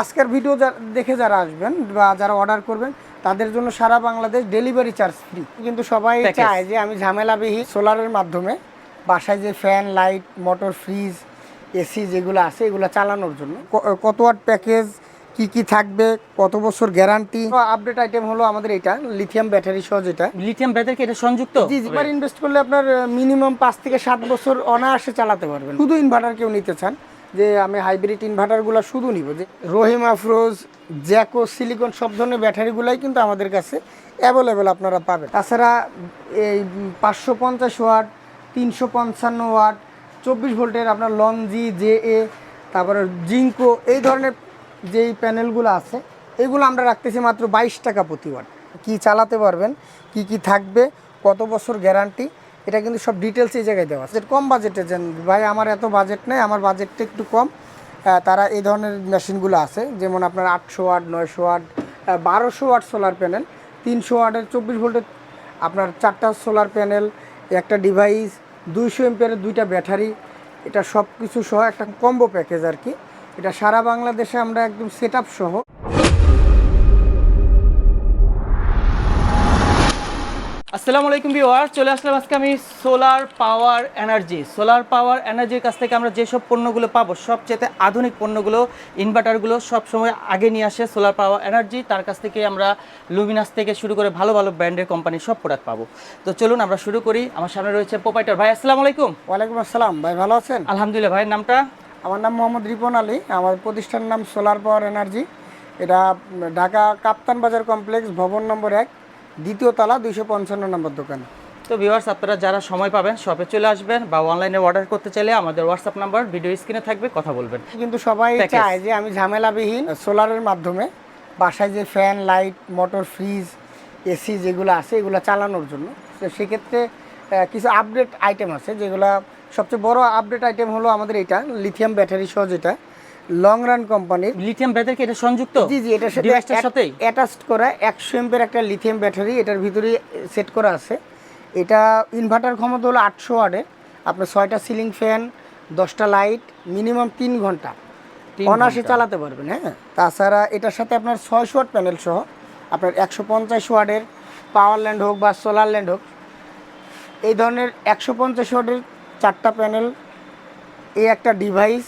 আজকের ভিডিও দেখে যারা আসবেন বা যারা অর্ডার করবেন তাদের জন্য সারা বাংলাদেশ ডেলিভারি চার্জ ফ্রি কিন্তু সবাই। চায় যে আমি ঝামেলাবিহীন সোলারের মাধ্যমে বাসায় যে fan light motor fridge AC যেগুলো আছে এগুলো চালানোর জন্য। কত ওয়াট প্যাকেজ কি কি থাকবে কত বছর গ্যারান্টি আপডেট আইটেম হলো আমাদের এটা লিথিয়াম ব্যাটারি সহ যেটা। লিথিয়াম ব্যাটারি এটা সংযুক্ত? জি ইনভেস্ট করলে আপনার মিনিমাম পাঁচ থেকে সাত বছর অনায়াসে চালাতে পারবেন। শুধু ইনভার্টার কেউ নিতে চান। যে আমি হাইব্রিড ইনভার্টারগুলো শুধু নিব, যে রহিম আফরোজ, জ্যাকো সিলিকন সব ধরনের ব্যাটারিগুলাই কিন্তু আমাদের কাছে অ্যাভেলেবেল আপনারা পাবেন। তাছাড়া এই পাঁচশো পঞ্চাশ ওয়াট, তিনশো পঞ্চান্ন ওয়াট, চব্বিশ ভোল্টের আপনার লঞ্জি, জে এ, তারপরে জিঙ্কো, এই ধরনের যেই প্যানেলগুলো আছে, এগুলো আমরা রাখতেছি মাত্র বাইশ টাকা প্রতি ওয়াট। কি চালাতে পারবেন, কি কি থাকবে, কত বছর গ্যারান্টি এটা কিন্তু সব ডিটেলস এই জায়গায় দেওয়া আছে। কম বাজেটে যেন ভাই আমার এত বাজেট নেই, আমার বাজেটটা একটু কম। তারা এই ধরনের মেশিনগুলো আছে, যেমন আপনার আটশো ওয়াট, নয়শো ওয়াট বারোশো ওয়াট সোলার প্যানেল তিনশো ওয়াটের চব্বিশ ভোল্টের আপনার চারটা সোলার প্যানেল একটা ডিভাইস দুইশো এমপিয়ারের দুইটা ব্যাটারি এটা সব কিছু সহ একটা কম্বো প্যাকেজ আর কি। এটা সারা বাংলাদেশে আমরা একদম সেট সহ আসসালামু আলাইকুম ভিউয়ার চলে আসলাম আজকে আমি solar power energy. Solar power এনার্জির কাছ থেকে আমরা যেসব পণ্যগুলো পাবো সবচেয়ে আধুনিক পণ্যগুলো ইনভার্টারগুলো সবসময় আগে নিয়ে আসে সোলার পাওয়ার এনার্জি। তার কাছ থেকে আমরা লুমিনাস থেকে শুরু করে ভালো ভালো ব্র্যান্ডের কোম্পানির সব প্রোডাক্ট পাবো। তো চলুন আমরা শুরু করি। আমার সামনে রয়েছে প্রোপাইটার। ভাই আসসালামু আলাইকুম। ওয়ালাইকুম আসসালাম। ভাই ভালো আছেন? আলহামদুলিল্লাহ। ভাইয়ের নামটা? আমার নাম মোহাম্মদ রিপন আলী। আমার প্রতিষ্ঠানের নাম সোলার পাওয়ার এনার্জি। এটা ঢাকা কাপ্তান বাজার কমপ্লেক্স ভবন নম্বর এক। দ্বিতীয় তলা দুইশো পঞ্চান্ন নম্বর দোকান। তো ভিউয়ার্স আপনারা যারা সময় পাবেন শপে চলে আসবেন বা অনলাইনে অর্ডার করতে চাইলে আমাদের হোয়াটসঅ্যাপ নাম্বার ভিডিও স্ক্রিনে থাকবে কথা বলবেন। কিন্তু সবাই। চায় যে আমি ঝামেলাবিহীন সোলারের মাধ্যমে বাসায় যে fan light motor fridge AC যেগুলো আছে এগুলো চালানোর জন্য। তো সেক্ষেত্রে কিছু আপডেট আইটেম আছে যেগুলো সবচেয়ে বড় আপডেট আইটেম হলো আমাদের এটা লিথিয়াম ব্যাটারি সহ যেটা। লং রান কোম্পানির। লিথিয়াম ব্যাটারি এটা সংযুক্ত? জি জি এটার সাথে ডিভাইসটার সাথেই? অ্যাটাচড করা একশো এমপের একটা লিথিয়াম ব্যাটারি এটার ভিতরে সেট করা আছে। এটা ইনভার্টার ক্ষমতা হলো আটশো ওয়ার্ডের আপনার ছয়টা সিলিং ফ্যান দশটা লাইট মিনিমাম তিন ঘণ্টা। তিন অনায়াসে চালাতে পারবেন হ্যাঁ। তাছাড়া এটার সাথে আপনার ছয়শো ওয়াট প্যানেল সহ আপনার একশো পঞ্চাশ ওয়ার্ডের পাওয়ার ল্যান্ড হোক বা সোলার ল্যান্ড হোক এই ধরনের একশো পঞ্চাশ ওয়াটের চারটা প্যানেল এই একটা ডিভাইস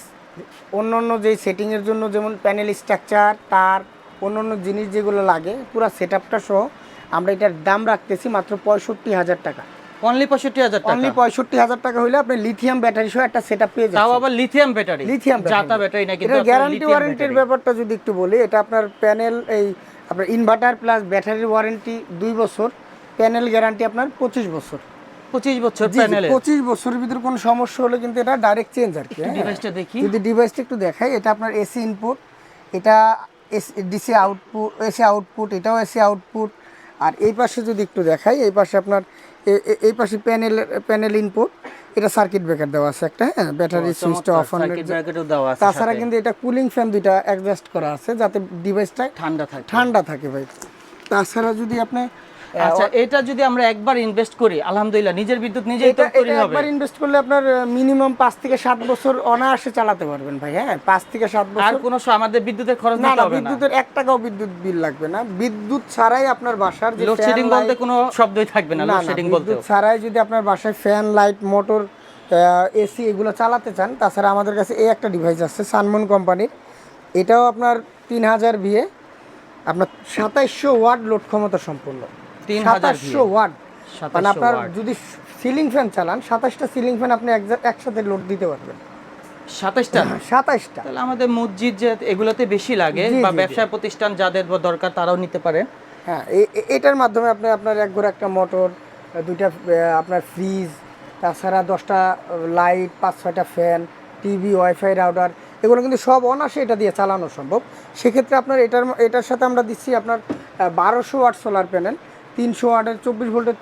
অন্য অন্য যেই সেটিংয়ের জন্য যেমন প্যানেল স্ট্রাকচার তার অন্য অন্য জিনিস যেগুলো লাগে পুরো সেট আপটা সহ আমরা এটার দাম রাখতেছি মাত্র পঁয়ষট্টি হাজার টাকা। অনলি পঁয়ষট্টি হাজার অনলি পঁয়ষট্টি হাজার টাকা হলে আপনি লিথিয়াম ব্যাটারি সহ একটা সেট আপ পেয়ে তাও আবার লিথিয়াম ব্যাটারি লিথিয়াম জাতা ব্যাটারি না কিন্তু এটা গ্যারান্টি ওয়ারেন্টির ব্যাপারটা যদি একটু বলি এটা আপনার প্যানেল এই আপনার ইনভার্টার প্লাস ব্যাটারির ওয়ারেন্টি দুই বছর প্যানেল গ্যারান্টি আপনার পঁচিশ বছর। পঁচিশ বছর জি, জি, প্যানেলে পঁচিশ বছরের ভিতরে কোনো সমস্যা হলে কিন্তু এটা ডাইরেক্ট চেঞ্জ আর কি হ্যাঁ। ডিভাইসটা দেখি। যদি ডিভাইসটা একটু দেখাই এটা আপনার এসি ইনপুট এটা ডিসি আউটপুট এসি আউটপুট এটাও এসি আউটপুট আর এই পাশে যদি একটু দেখাই এই পাশে আপনার এই পাশে প্যানেল প্যানেল ইনপুট এটা সার্কিট ব্রেকার দেওয়া আছে একটা হ্যাঁ ব্যাটারি সুইচটা অফ অন সার্কিট ব্রেকারও দেওয়া আছে তাছাড়া কিন্তু এটা কুলিং ফ্যান দুইটা অ্যাডজাস্ট করা আছে যাতে ডিভাইসটা ঠান্ডা থাকে। ঠান্ডা থাকে ভাই। তাছাড়া যদি আপনি আচ্ছা এটা যদি আমরা একবার ইনভেস্ট করি আলহামদুলিল্লাহ নিজের বিদ্যুৎ নিজেই তো তৈরি হবে। একবার ইনভেস্ট করলে আপনার মিনিমাম পাঁচ থেকে সাত বছর অনায়াসে চালাতে পারবেন ভাই হ্যাঁ? পাঁচ থেকে সাত আর কোনো আমাদের বিদ্যুতের খরচ না না বিদ্যুতের টাকাও বিদ্যুৎ বিল লাগবে না। বিদ্যুৎ ছাড়াই আপনার বাসার যে লোডশেডিং বলতে কোনো শব্দই থাকবে না লোডশেডিং বলতে। বিদ্যুৎ ছাড়াই যদি আপনার বাসায় ফ্যান লাইট মোটর এসি এগুলো চালাতে চান তাছাড়া আমাদের কাছে এই একটা ডিভাইস আছে সানমুন কোম্পানির এটাও আপনার তিন হাজার ভিএ আপনার সাতাইশশো ওয়াট লোড ক্ষমতা সম্পূর্ণ 3000 সাতাশশো ওয়াট। মানে আপনার যদি সিলিং ফ্যান চালান সাতাশটা সিলিং ফ্যান আপনি এক- একসাথে লোড দিতে পারবেন। সাতাশটা? সাতাশটা। তাহলে আমাদের মসজিদ যে এগুলোতে বেশি লাগে বা। ব্যবসা প্রতিষ্ঠান যাদের দরকার তারাও নিতে পারে। হ্যাঁ এটার মাধ্যমে আপনি আপনার এক ঘরে একটা মোটর দুইটা আপনার ফ্রিজ তাছাড়া দশটা লাইট পাঁচ ছয়টা ফ্যান টিভি ওয়াইফাই রাউটার এগুলো কিন্তু সব অনাসে এটা দিয়ে চালানো সম্ভব। সেক্ষেত্রে আপনার এটার এটার সাথে আমরা দিচ্ছি আপনার বারোশো ওয়াট সোলার প্যানেল। তিনশো ওয়াটের চব্বিশ ভোল্টের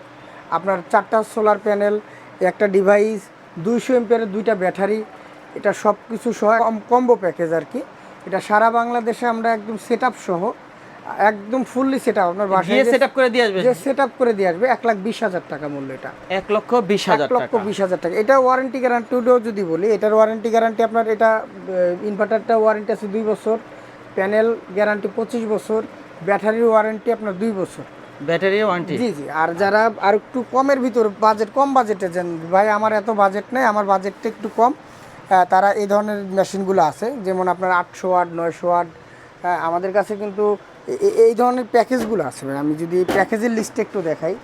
আপনার চারটা সোলার প্যানেল একটা ডিভাইস দুইশো এমপিয়ারের দুইটা ব্যাটারি এটা সব কিছু সহ কম্বো প্যাকেজ আর কি। এটা সারা বাংলাদেশে আমরা একদম সেট সহ একদম ফুললি সেট আপ আপনার বাসায় সেট আপ করে দিয়ে আসবে যে সেট আপ করে দিয়ে আসবে এক লাখ বিশ হাজার টাকা মূল্য এটা। এক লক্ষ বিশ এক হাজার লক্ষ বিশ হাজার টাকা। এটা ওয়ারেন্টি গ্যারান্টিও যদি বলি এটার ওয়ারেন্টি গ্যারান্টি আপনার এটা ইনভার্টারটা ওয়ারেন্টি আছে দুই বছর প্যানেল গ্যারান্টি পঁচিশ বছর ব্যাটারির ওয়ারেন্টি আপনার দুই বছর। ব্যাটারি ওয়ারেন্টি জি জি। আর যারা আর একটু কমের ভিতর বাজেট কম বাজেটে যেন ভাই আমার এত বাজেট নেই আমার বাজেটটা একটু কম। তারা এই ধরনের মেশিনগুলো আছে যেমন আপনার আটশো ওয়াট নয়শো ওয়াট হ্যাঁ, আমাদের কাছে কিন্তু এই ধরনের প্যাকেজগুলো আছে আমি যদি প্যাকেজের লিস্টে একটু দেখাই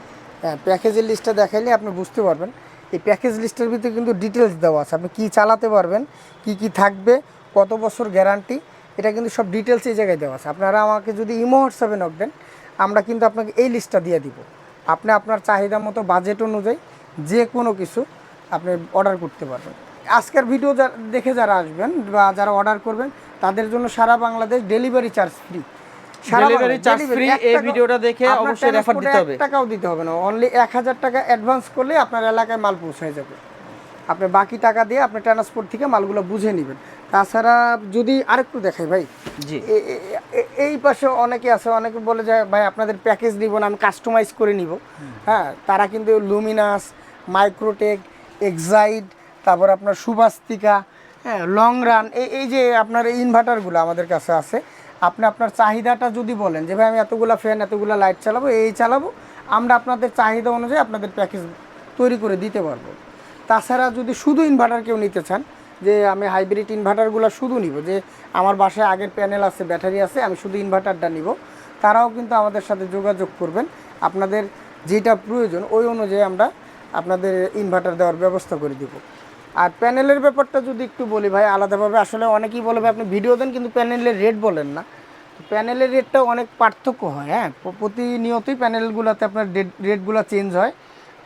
প্যাকেজের লিস্টটা দেখাইলে আপনি বুঝতে পারবেন। এই প্যাকেজ লিস্টের ভিতরে কিন্তু ডিটেলস দেওয়া আছে। আপনি কী চালাতে পারবেন কি কি থাকবে কত বছর গ্যারান্টি এটা কিন্তু সব ডিটেলস এই জায়গায় দেওয়া আছে। আপনারা আমাকে যদি ইমো হোয়াটসঅ্যাপে নক দেন আমরা কিন্তু আপনাকে এই লিস্টটা দিয়ে দিব। আপনি আপনার চাহিদা মতো বাজেট অনুযায়ী যে কোনো কিছু আপনি অর্ডার করতে পারবেন। আজকের ভিডিও যা- দেখে যারা আসবেন বা যারা অর্ডার করবেন তাদের জন্য সারা বাংলাদেশ ডেলিভারি চার্জ ফ্রি এই ভিডিওটা দেখে অবশ্যই দিতে হবে। টাকাও দিতে হবে না। অনলি এক হাজার টাকা অ্যাডভান্স করলে আপনার এলাকায় মাল পৌঁছায় যাবে। আপনি বাকি টাকা দিয়ে আপনি ট্রান্সপোর্ট থেকে মালগুলো বুঝে নেবেন। তাছাড়া যদি আরেকটু দেখাই ভাই জি। এই পাশে অনেকে আছে অনেকে বলে যে ভাই আপনাদের প্যাকেজ নিব না আমি কাস্টমাইজ করে নিব। হ্যাঁ তারা কিন্তু লুমিনাস মাইক্রোটেক এক্সাইড তারপর আপনার সুবাস্তিকা হ্যাঁ লং রান এই এই যে আপনার এই ইনভার্টারগুলো আমাদের কাছে আছে আপনি আপনার চাহিদাটা যদি বলেন যে ভাই আমি এতগুলো ফ্যান এতগুলো লাইট চালাবো এই চালাবো আমরা আপনাদের চাহিদা অনুযায়ী আপনাদের প্যাকেজ তৈরি করে দিতে পারব। তাছাড়া যদি শুধু ইনভার্টার কেউ নিতে চান, যে আমি হাইব্রিড ইনভার্টারগুলো শুধু নিব, যে আমার বাসায় আগের প্যানেল আছে ব্যাটারি আছে, আমি শুধু ইনভার্টারটা নিব, তারাও কিন্তু আমাদের সাথে যোগাযোগ করবেন। আপনাদের যেটা প্রয়োজন, ওই অনুযায়ী আমরা আপনাদের ইনভার্টার দেওয়ার ব্যবস্থা করে দিব। আর প্যানেলের ব্যাপারটা যদি একটু বলি ভাই, আলাদাভাবে আসলে অনেকেই বলবে আপনি ভিডিও দেন, কিন্তু প্যানেলের রেট বলেন না। প্যানেলের রেটটা অনেক পার্থক্য হয় হ্যাঁ? প্রতিনিয়তই প্যানেলগুলোতে আপনার রেটগুলো চেঞ্জ হয়।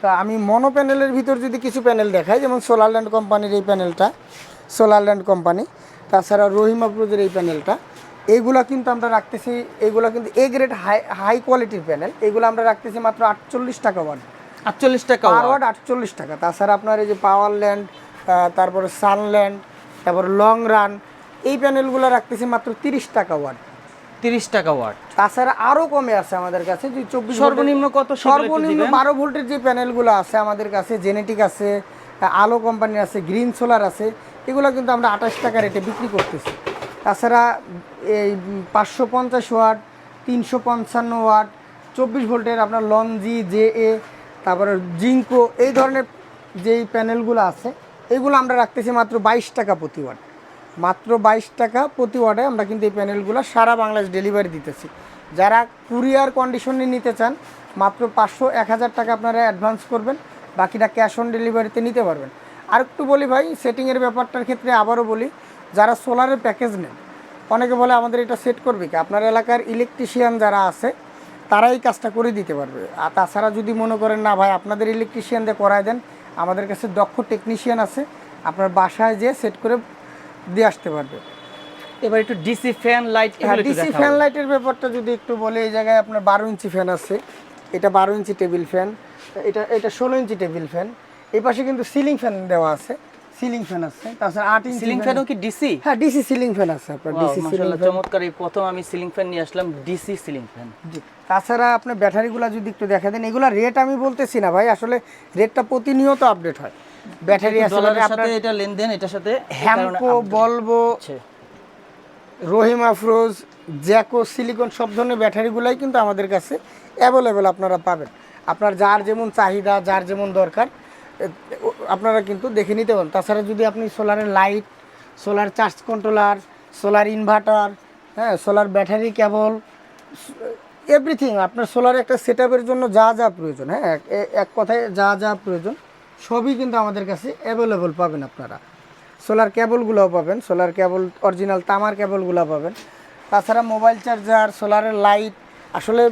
তা আমি মনো প্যানেলের ভিতর যদি কিছু প্যানেল দেখাই যেমন সোলারল্যান্ড কোম্পানির এই প্যানেলটা সোলারল্যান্ড কোম্পানি তাছাড়া রহিমা প্রোজের এই প্যানেলটা এইগুলা কিন্তু আমরা রাখতেছি এগুলা কিন্তু এ গ্রেড হাই হাই কোয়ালিটির প্যানেল এগুলো আমরা রাখতেছি মাত্র আটচল্লিশ টাকা ওয়াট আটচল্লিশ টাকা পাওয়ার ওয়াট আটচল্লিশ টাকা। তাছাড়া আপনার এই যে পাওয়ার ল্যান্ড তারপরে সানল্যান্ড তারপর লং রান এই প্যানেলগুলো রাখতেছি মাত্র তিরিশ টাকা ওয়াট তিরিশ টাকা ওয়াট। তাছাড়া আরও কমে আছে আমাদের কাছে যে চব্বিশ সর্বনিম্ন কত সর্বনিম্ন? বারো ভোল্টের যে প্যানেলগুলো আছে আমাদের কাছে জেনেটিক আছে আলো কোম্পানির আছে গ্রিন সোলার আছে এগুলো কিন্তু আমরা আঠাশ টাকা রেটে বিক্রি করতেছি। তাছাড়া এই পাঁচশো পঞ্চাশ ওয়াট তিনশো পঞ্চান্ন ওয়াট চব্বিশ ভোল্টের আপনার লঞ্জি জে এ তারপরে জিঙ্কো এই ধরনের যেই প্যানেলগুলো আছে এগুলো আমরা রাখতেছি মাত্র বাইশ টাকা প্রতি ওয়াট। মাত্র বাইশ টাকা প্রতি ওয়ার্ডে আমরা কিন্তু এই প্যানেলগুলো সারা বাংলাদেশ ডেলিভারি দিতেছি। যারা কুরিয়ার কন্ডিশনে নিতে চান, মাত্র পাঁচশো এক হাজার টাকা আপনারা অ্যাডভান্স করবেন, বাকিটা ক্যাশ অন ডেলিভারিতে নিতে পারবেন। আর একটু বলি ভাই, সেটিংয়ের ব্যাপারটার ক্ষেত্রে আবারও বলি, যারা সোলারের প্যাকেজ নেন, অনেকে বলে আমাদের এটা সেট করবে কি? আপনার এলাকার ইলেকট্রিশিয়ান যারা আছে, তারা এই কাজটা করে দিতে পারবে। আর তাছাড়া যদি মনে করেন, না ভাই, আপনাদের ইলেকট্রিশিয়ান দিয়ে করায় দেন, আমাদের কাছে দক্ষ টেকনিশিয়ান আছে, আপনার বাসায় যেয়ে সেট করে দিয়ে আসতে পারবে। এবার একটু ডিসি ফ্যান লাইট হ্যাঁ ডিসি ফ্যান লাইটের ব্যাপারটা যদি একটু বলি এই জায়গায় আপনার বারো ইঞ্চি ফ্যান আছে এটা বারো ইঞ্চি টেবিল ফ্যান এটা এটা ষোলো ইঞ্চি টেবিল ফ্যান এই পাশে কিন্তু সিলিং ফ্যান দেওয়া আছে সিলিং ফ্যান আছে তাছাড়া আট ইঞ্চি সিলিং ফ্যানও কি ডিসি হ্যাঁ ডিসি সিলিং ফ্যান আছে আপনার ডিসি সিলিং ফ্যান চমৎকার এই প্রথম আমি সিলিং ফ্যান নিয়ে আসলাম ডিসি সিলিং ফ্যান তাছাড়া আপনার ব্যাটারিগুলো যদি একটু দেখা দেন এগুলো রেট আমি বলতেছি না ভাই আসলে রেটটা প্রতিনিয়ত আপডেট হয়। ব্যাটারি আসলে ডলারের আপনার এটা লেনদেন এটার সাথে হ্যামকো বলব রহিম আফরোজ জ্যাকো সিলিকন সব ধরনের ব্যাটারিগুলাই কিন্তু আমাদের কাছে অ্যাভেলেবেল আপনারা পাবেন। আপনার যার যেমন চাহিদা যার যেমন দরকার আপনারা কিন্তু দেখে নিতে পারেন। তাছাড়া যদি আপনি সোলারের light solar charge controller solar inverter হ্যাঁ সোলার ব্যাটারি কেবল এভরিথিং আপনার সোলার একটা সেট জন্য যা যা প্রয়োজন হ্যাঁ এক কথায় যা যা প্রয়োজন সবই কিন্তু আমাদের কাছে অ্যাভেলেবল পাবেন আপনারা। সোলার কেবলগুলোও পাবেন সোলার কেবল অরিজিনাল তামার কেবলগুলো পাবেন। তাছাড়া মোবাইল চার্জার সোলারের লাইট আসলে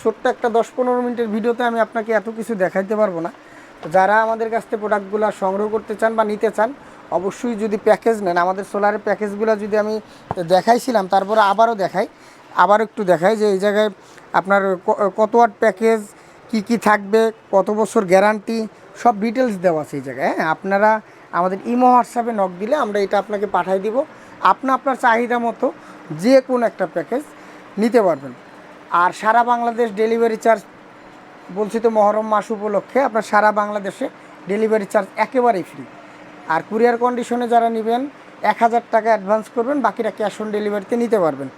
ছোট্ট একটা দশ পনেরো মিনিটের ভিডিওতে আমি আপনাকে এত কিছু দেখাইতে পারব না। যারা আমাদের কাছ থেকে প্রোডাক্টগুলো সংগ্রহ করতে চান বা নিতে চান, অবশ্যই যদি প্যাকেজ নেন, আমাদের সোলারের প্যাকেজগুলো যদি আমি দেখাইছিলাম, তারপরে আবারও দেখাই আবার একটু দেখাই যে এই জায়গায় আপনার কত ওয়াট প্যাকেজ কি কি থাকবে, কত বছর গ্যারান্টি সব ডিটেলস দেওয়া আছে এই জায়গায় হ্যাঁ? আপনারা আমাদের ইমো হোয়াটসঅ্যাপে নক দিলে আমরা এটা আপনাকে পাঠিয়ে দিব। আপনি আপনার চাহিদা মতো যে কোনো একটা প্যাকেজ নিতে পারবেন। আর সারা বাংলাদেশ ডেলিভারি চার্জ বলছি তো মহরম মাস উপলক্ষে, আপনার সারা বাংলাদেশে ডেলিভারি চার্জ একেবারেই ফ্রি আর কুরিয়ার কন্ডিশনে যারা নেবেন, এক হাজার টাকা অ্যাডভান্স করবেন বাকিটা ক্যাশ অন ডেলিভারিতে নিতে পারবেন।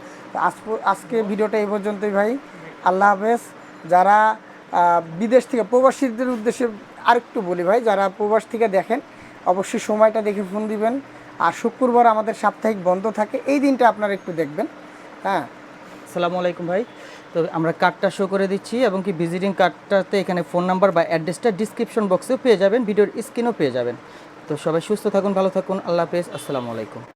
আজ আজকে ভিডিওটা এই পর্যন্তই ভাই। আল্লাহ হাফেজ। যারা বিদেশ থেকে প্রবাসীদের উদ্দেশ্যে আরেকটু বলি ভাই, যারা প্রবাস থেকে দেখেন, অবশ্যই সময়টা দেখে ফোন দিবেন। আর শুক্রবার আমাদের সাপ্তাহিক বন্ধ থাকে, এই দিনটা আপনারা একটু দেখবেন। হ্যাঁ। আসসালামু আলাইকুম ভাই। তো আমরা কার্ডটা শো করে দিচ্ছি, এবং কি ভিজিটিং কার্ডটাতে এখানে ফোন নাম্বার বা অ্যাড্রেসটা ডিসক্রিপশন বক্সেও পেয়ে যাবেন, ভিডিওর স্ক্রিনও পেয়ে যাবেন। তো সবাই সুস্থ থাকুন, ভালো থাকুন, আল্লাহ হাফেজ, আসসালামু আলাইকুম।